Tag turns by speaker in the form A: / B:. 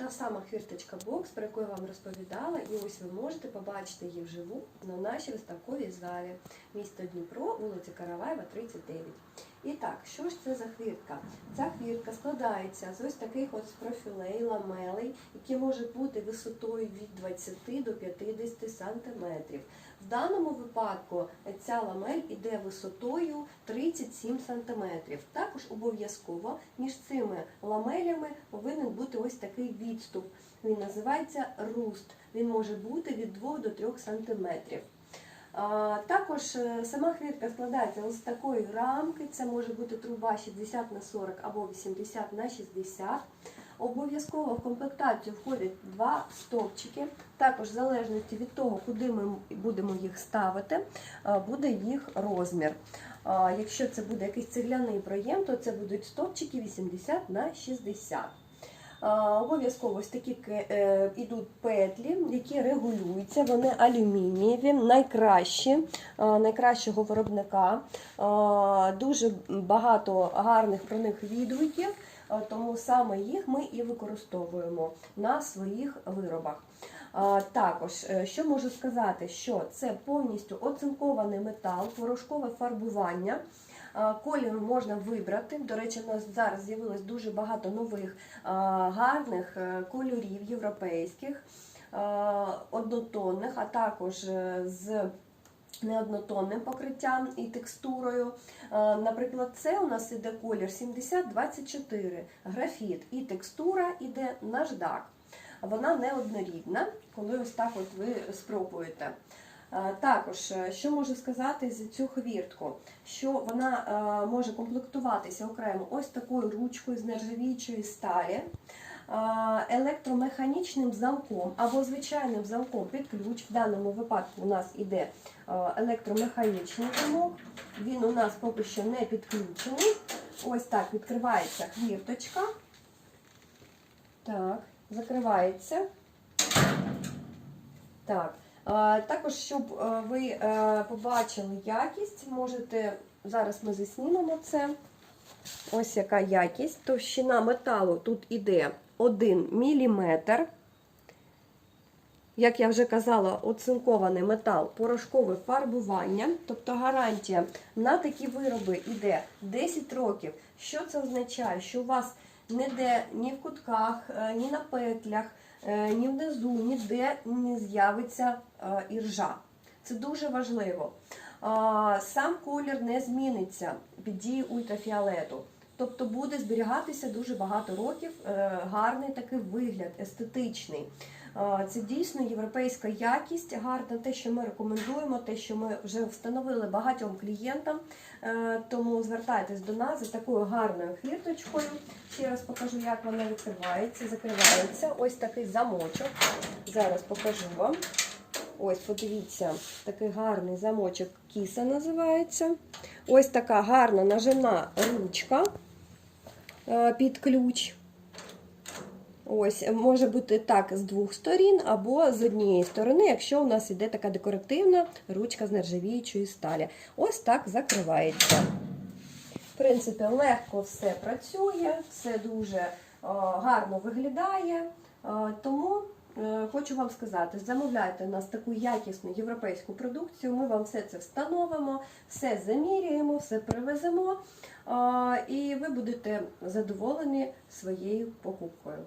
A: та сама хвірточка бокс, про яку я вам розповідала, і ось ви можете побачити її вживу на нашій виставковій залі. Місто Дніпро, вулиця Караваєва, 39. І так, що ж це за хвіртка? Ця хвіртка складається з ось таких от профілей, ламелей, які можуть бути висотою від 20 до 50 сантиметрів. В даному випадку ця ламель іде висотою 37 см. Також обов'язково між цими ламелями повинен бути ось такий відступ. Він називається руст. Він може бути від 2 до 3 см. Також е, сама хвіртка складається з такої рамки. Це може бути труба 60 на 40 або 80 на 60. Обов'язково в комплектацію входять два стовпчики. Також в залежності від того, куди ми будемо їх ставити, е, буде їх розмір. Якщо це буде якийсь цегляний проєм, то це будуть стовпчики 80 на 60. Обов'язково ось такі ке- е, петлі, які регулюються, вони алюмінієві, найкращі, найкращого виробника. Дуже багато гарних про них відгуків, тому саме їх ми і використовуємо на своїх виробах. Також, е, що можу сказати, що це повністю оцинкований метал, порошкове фарбування. Колір можна вибрати. До речі, у нас зараз з'явилось дуже багато нових гарних е, кольорів європейських, однотонних, а також е, з неоднотонним покриттям і текстурою. Е, Наприклад, це у нас іде колір 7024, графіт і текстура іде наждак. Вона неоднорідна, коли ось так от ви спробуєте. Е, Також, е, що можу сказати за цю хвіртку, що вона може комплектуватися окремо ось такою ручкою з нержавіючої сталі, електромеханічним замком або звичайним замком під ключ. В даному випадку у нас іде електромеханічний замок. Він у нас поки що не підключений. Ось так відкривається хвірточка. Так, закривається. Так. Також, щоб ви побачили якість, можете зараз ми заснімемо це. Ось яка якість. Товщина металу тут іде 1 мм. Як я вже казала, оцинкований метал, порошкове фарбування, тобто гарантія на такі вироби йде 10 років. Що це означає? Що у вас ніде ні в кутках, е, ні на петлях, е, ні внизу, ніде не з'явиться е, іржа. Це дуже важливо. Сам колір не зміниться під дією ультрафіолету. Тобто буде зберігатися дуже багато років е, гарний такий вигляд, естетичний. Е, Це дійсно європейська якість, гарна те, що ми рекомендуємо, те, що ми вже встановили багатьом клієнтам. Е, Тому звертайтесь до нас за такою гарною хвірточкою. Ще раз покажу, як вона відкривається, закривається. Ось такий замочок. Зараз покажу вам. Ось, подивіться, такий гарний замочок кіса називається. Ось така гарна нажимна ручка під ключ. Ось, може бути так з двох сторін або з однієї сторони, якщо у нас йде така декоративна ручка з нержавіючої сталі. Ось так закривається. В принципі, легко все працює, все дуже е, гарно виглядає. Е, тому е, хочу вам сказати, замовляйте у нас таку якісну європейську продукцію. Ми вам все це встановимо, все заміряємо, все привеземо, е, і ви будете задоволені своєю покупкою.